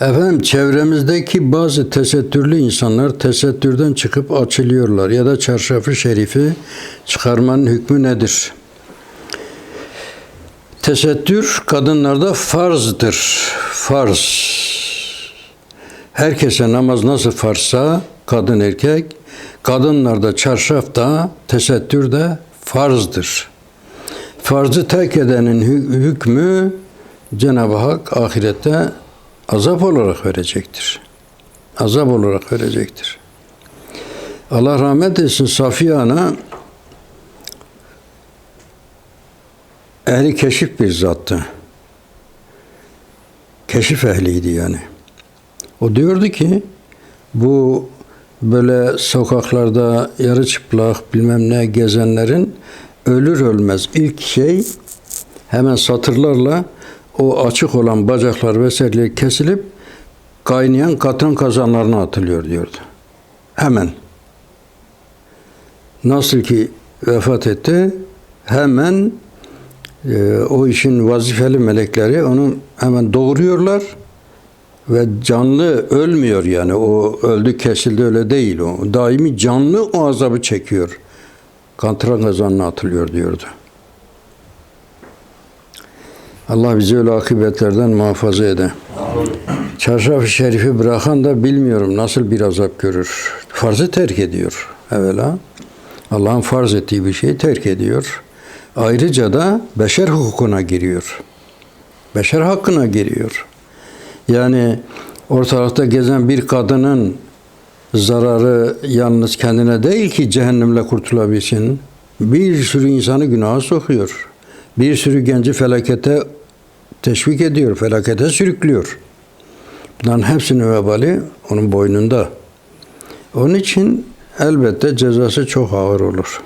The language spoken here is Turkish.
Efendim çevremizdeki bazı tesettürlü insanlar tesettürden çıkıp açılıyorlar ya da çarşafı şerifi çıkarmanın hükmü nedir? Tesettür kadınlarda farzdır. Farz. Herkese namaz nasıl farzsa kadın erkek, kadınlarda çarşaf da tesettür de farzdır. Farzı terk edenin hü- hükmü Cenab-ı Hak ahirette azap olarak verecektir. Azap olarak verecektir. Allah rahmet etsin Safiye Ana ehli keşif bir zattı. Keşif ehliydi yani. O diyordu ki bu böyle sokaklarda yarı çıplak bilmem ne gezenlerin ölür ölmez ilk şey hemen satırlarla o açık olan bacaklar vesaireleri kesilip kaynayan katran kazanlarına atılıyor diyordu. Hemen. Nasıl ki vefat etti hemen e, o işin vazifeli melekleri onu hemen doğuruyorlar ve canlı ölmüyor yani o öldü kesildi öyle değil o daimi canlı o azabı çekiyor katran kazanına atılıyor diyordu. Allah bizi öyle akıbetlerden muhafaza ede. Çarşaf-ı şerifi bırakan da bilmiyorum nasıl bir azap görür. Farzı terk ediyor evvela. Allah'ın farz ettiği bir şeyi terk ediyor. Ayrıca da beşer hukukuna giriyor. Beşer hakkına giriyor. Yani ortalıkta gezen bir kadının zararı yalnız kendine değil ki cehennemle kurtulabilsin. Bir sürü insanı günaha sokuyor. Bir sürü genci felakete teşvik ediyor, felakete sürüklüyor. Bunların hepsinin vebali onun boynunda. Onun için elbette cezası çok ağır olur.